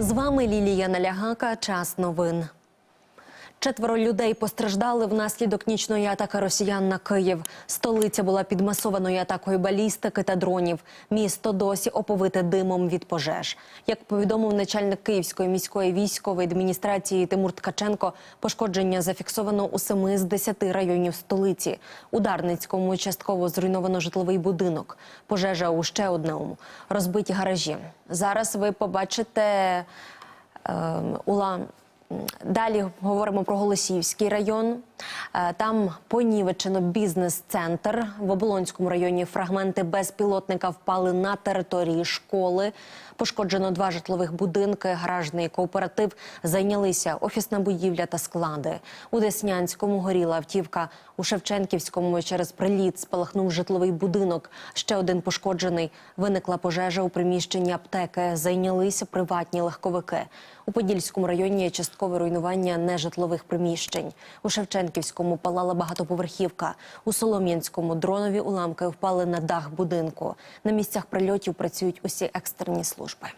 З вами Лілія Налягака. Час новин. Четверо людей постраждали внаслідок нічної атаки росіян на Київ. Столиця була під масованою атакою балістики та дронів. Місто досі оповите димом від пожеж. Як повідомив начальник Київської міської військової адміністрації Тимур Ткаченко, пошкодження зафіксовано у семи з десяти районів столиці. У Дарницькому частково зруйновано житловий будинок. Пожежа у ще одному розбиті гаражі. Зараз ви побачите е, ула. Далі говоримо про Голосіївський район. Е, Там понівечено бізнес-центр. В Оболонському районі фрагменти безпілотника впали на території школи. Пошкоджено два житлових будинки. Гаражний кооператив зайнялися офісна будівля та склади. У Деснянському горіла автівка. У Шевченківському через приліт спалахнув житловий будинок. Ще один пошкоджений. Виникла пожежа у приміщенні аптеки. Зайнялися приватні легковики. У Подільському районі часткове руйнування нежитлових приміщень. У Шевченківському палала багатоповерхівка. У Солом'янському дронові уламки впали на дах будинку. На місцях прильотів працюють усі екстрені служби.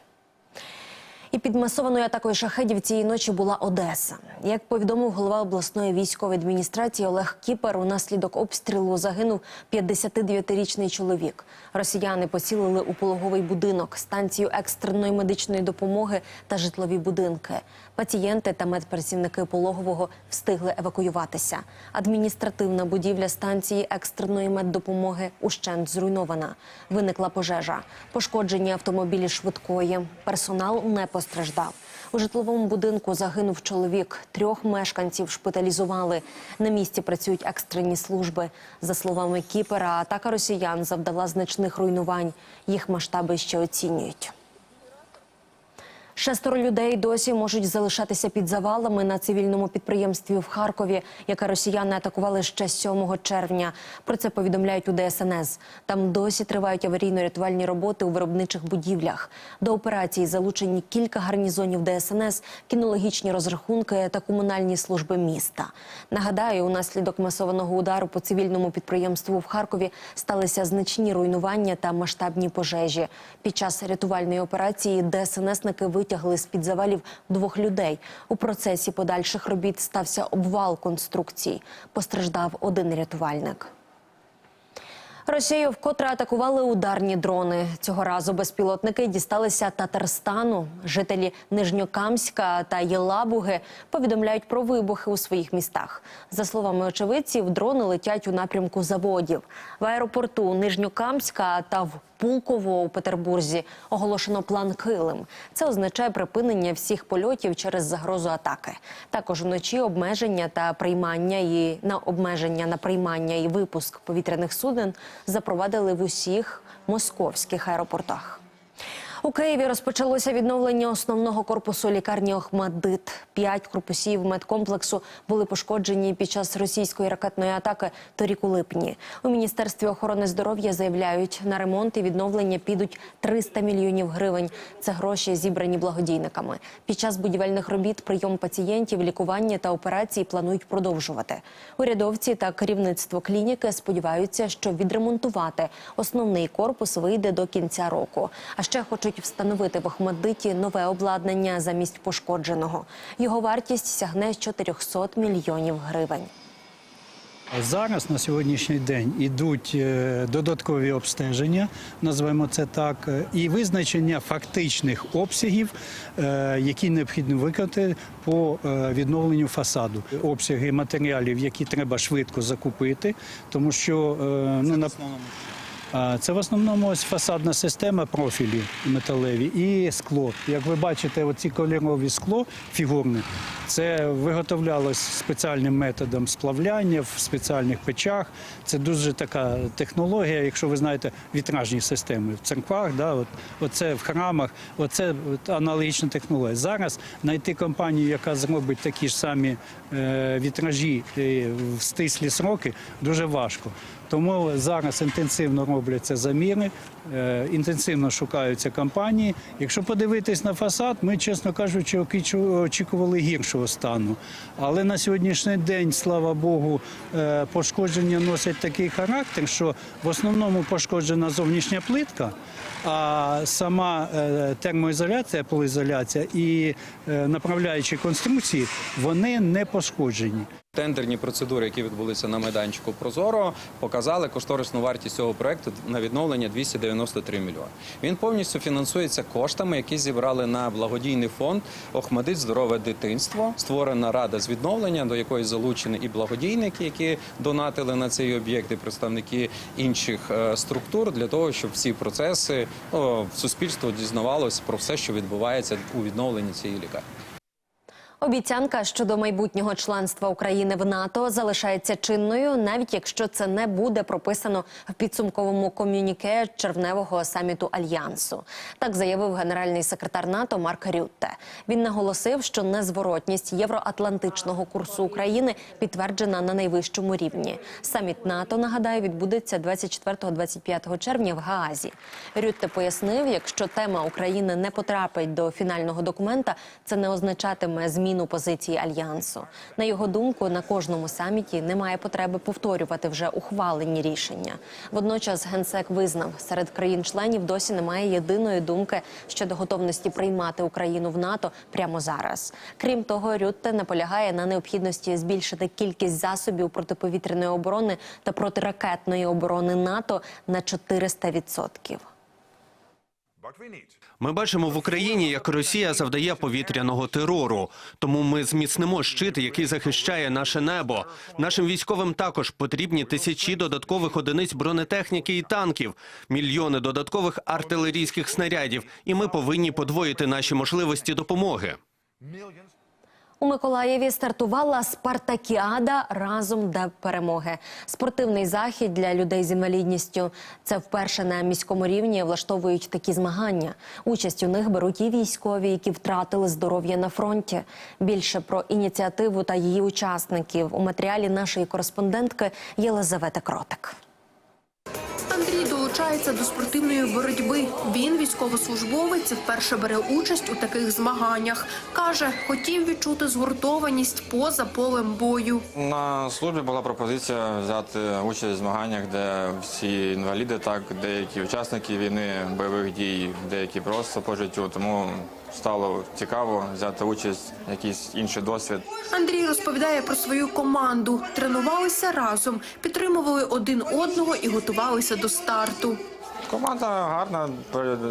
І під масованою атакою шахедів цієї ночі була Одеса. Як повідомив голова обласної військової адміністрації Олег Кіпер, унаслідок обстрілу загинув 59-річний чоловік. Росіяни поцілили у пологовий будинок, станцію екстреної медичної допомоги та житлові будинки. Пацієнти та медпрацівники пологового встигли евакуюватися. Адміністративна будівля станції екстреної меддопомоги ущент зруйнована. Виникла пожежа. Пошкоджені автомобілі швидкої. Персонал не постраждав. У житловому будинку загинув чоловік. Трьох мешканців шпиталізували. На місці працюють екстрені служби. За словами Кіпера, атака росіян завдала значних руйнувань. Їх масштаби ще оцінюють. Шестеро людей досі можуть залишатися під завалами на цивільному підприємстві в Харкові, яке росіяни атакували ще 7 червня. Про це повідомляють у ДСНС. Там досі тривають аварійно-рятувальні роботи у виробничих будівлях. До операції залучені кілька гарнізонів ДСНС, кінологічні розрахунки та комунальні служби міста. Нагадаю, унаслідок масованого удару по цивільному підприємству в Харкові сталися значні руйнування та масштабні пожежі. Під час рятувальної операції ДСНСники витягли з під завалів двох людей. У процесі подальших робіт стався обвал конструкцій. Постраждав один рятувальник. Росію вкотре атакували ударні дрони. Цього разу безпілотники дісталися Татарстану. Жителі Нижньокамська та Єлабуги повідомляють про вибухи у своїх містах. За словами очевидців, дрони летять у напрямку заводів. В аеропорту Нижньокамська та в Пулково у Петербурзі оголошено план Килим. Це означає припинення всіх польотів через загрозу атаки. Також вночі обмеження та приймання і на обмеження на приймання і випуск повітряних суден запровадили в усіх московських аеропортах. У Києві розпочалося відновлення основного корпусу лікарні Охмадит. П'ять корпусів медкомплексу були пошкоджені під час російської ракетної атаки торік у липні. У міністерстві охорони здоров'я заявляють, на ремонт і відновлення підуть 300 мільйонів гривень. Це гроші зібрані благодійниками. Під час будівельних робіт прийом пацієнтів, лікування та операції планують продовжувати. Урядовці та керівництво клініки сподіваються, що відремонтувати основний корпус вийде до кінця року. А ще хочуть встановити в Охмадиті нове обладнання замість пошкодженого. Його вартість сягне 400 мільйонів гривень. Зараз на сьогоднішній день ідуть е, додаткові обстеження, назвемо це так, е, і визначення фактичних обсягів, е, які необхідно виконати по відновленню фасаду. Обсяги матеріалів, які треба швидко закупити, тому що ну, на Це в основному ось фасадна система профілі металеві і скло. Як ви бачите, оці кольорові скло фігурне, це виготовлялось спеціальним методом сплавляння в спеціальних печах. Це дуже така технологія, якщо ви знаєте, вітражні системи в церквах, да, от, оце в храмах, оце от аналогічна технологія. Зараз знайти компанію, яка зробить такі ж самі е, вітражі е, в стислі сроки, дуже важко. Тому зараз інтенсивно робляться заміри, е, інтенсивно шукаються компанії. Якщо подивитись на фасад, ми, чесно кажучи, очікували гіршого стану. Але на сьогоднішній день, слава Богу, е, пошкодження носять такий характер, що в основному пошкоджена зовнішня плитка, а сама е, термоізоляція, полізоляція і направляючі конструкції вони не пошкоджені. Тендерні процедури, які відбулися на майданчику Прозоро, показали кошторисну вартість цього проекту на відновлення 293 мільйони. Він повністю фінансується коштами, які зібрали на благодійний фонд Охмадит здорове дитинство. Створена рада з відновлення, до якої залучені і благодійники, які донатили на цей об'єкт, і представники інших е, структур для того, щоб ці процеси о, суспільство дізнавалося про все, що відбувається у відновленні цієї лікарні. Обіцянка щодо майбутнього членства України в НАТО залишається чинною, навіть якщо це не буде прописано в підсумковому ком'юніке червневого саміту альянсу. Так заявив генеральний секретар НАТО Марк Рютте. Він наголосив, що незворотність євроатлантичного курсу України підтверджена на найвищому рівні. Саміт НАТО нагадаю відбудеться 24-25 червня в Гаазі. Рютте пояснив, якщо тема України не потрапить до фінального документа, це не означатиме зміну позиції альянсу. На його думку, на кожному саміті немає потреби повторювати вже ухвалені рішення. Водночас генсек визнав, серед країн-членів досі немає єдиної думки щодо готовності приймати Україну в НАТО прямо зараз. Крім того, Рютте наполягає на необхідності збільшити кількість засобів протиповітряної оборони та протиракетної оборони НАТО на 400%. Ми бачимо в Україні, як Росія завдає повітряного терору. Тому ми зміцнимо щит, який захищає наше небо. Нашим військовим також потрібні тисячі додаткових одиниць бронетехніки і танків, мільйони додаткових артилерійських снарядів. І ми повинні подвоїти наші можливості допомоги. У Миколаєві стартувала спартакіада разом до перемоги. Спортивний захід для людей з інвалідністю. Це вперше на міському рівні влаштовують такі змагання. Участь у них беруть і військові, які втратили здоров'я на фронті. Більше про ініціативу та її учасників у матеріалі нашої кореспондентки Єлизавети Кротик. Андрій долучається до спортивної боротьби. Він військовослужбовець вперше бере участь у таких змаганнях. Каже, хотів відчути згуртованість поза полем бою. На службі була пропозиція взяти участь в змаганнях, де всі інваліди, так деякі учасники війни, бойових дій, деякі просто по життю. Тому стало цікаво взяти участь, якийсь інший досвід. Андрій розповідає про свою команду. Тренувалися разом, підтримували один одного і готувалися до старту. Команда гарна.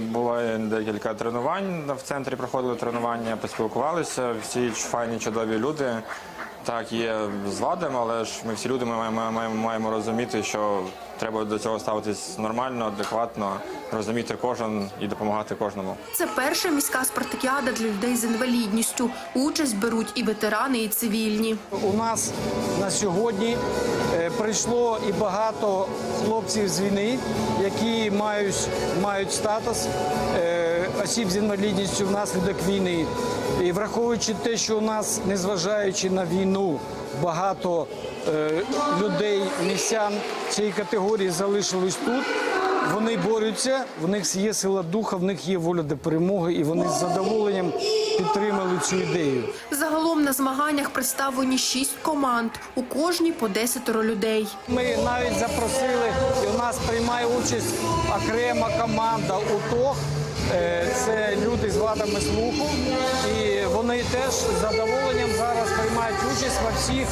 Буває декілька тренувань. В центрі проходили тренування, поспілкувалися. Всі файні, чудові люди. Так, є з вадами, але ж ми всі люди ми маємо, маємо, маємо розуміти, що треба до цього ставитись нормально, адекватно, розуміти кожен і допомагати кожному. Це перша міська спартакіада для людей з інвалідністю. Участь беруть і ветерани, і цивільні. У нас на сьогодні е, прийшло і багато хлопців з війни, які мають, мають статус е, осіб з інвалідністю внаслідок війни. І враховуючи те, що у нас, незважаючи на війну, багато е, людей, містян цієї категорії залишились тут. Вони борються, в них є сила духа, в них є воля до перемоги, і вони з задоволенням підтримали цю ідею. Загалом на змаганнях представлені шість команд. У кожній по десятеро людей. Ми навіть запросили, і у нас приймає участь окрема команда УТОГ. Е, Це люди з вадами слуху, і вони теж з задоволенням зараз приймають участь во всіх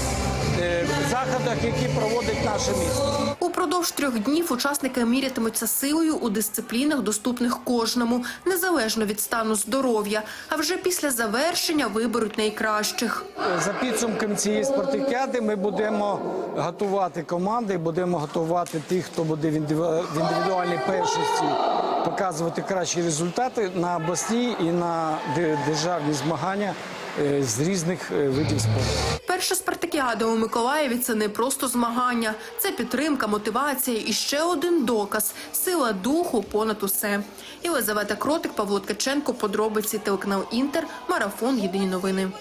е, заходах, які проводить наше місто. Упродовж трьох днів учасники мірятимуться силою у дисциплінах, доступних кожному, незалежно від стану здоров'я. А вже після завершення виберуть найкращих. За підсумком цієї спартакіади ми будемо готувати команди, будемо готувати тих, хто буде в індивідуальній першості показувати кращі результати на обласні і на державні змагання е, з різних е, видів спорту. Перша спартакіада у Миколаєві це не просто змагання, це підтримка, мотивація і ще один доказ сила духу понад усе. Єлизавета Кротик, Павло Ткаченко, подробиці телеканал Інтер, марафон Єдині новини.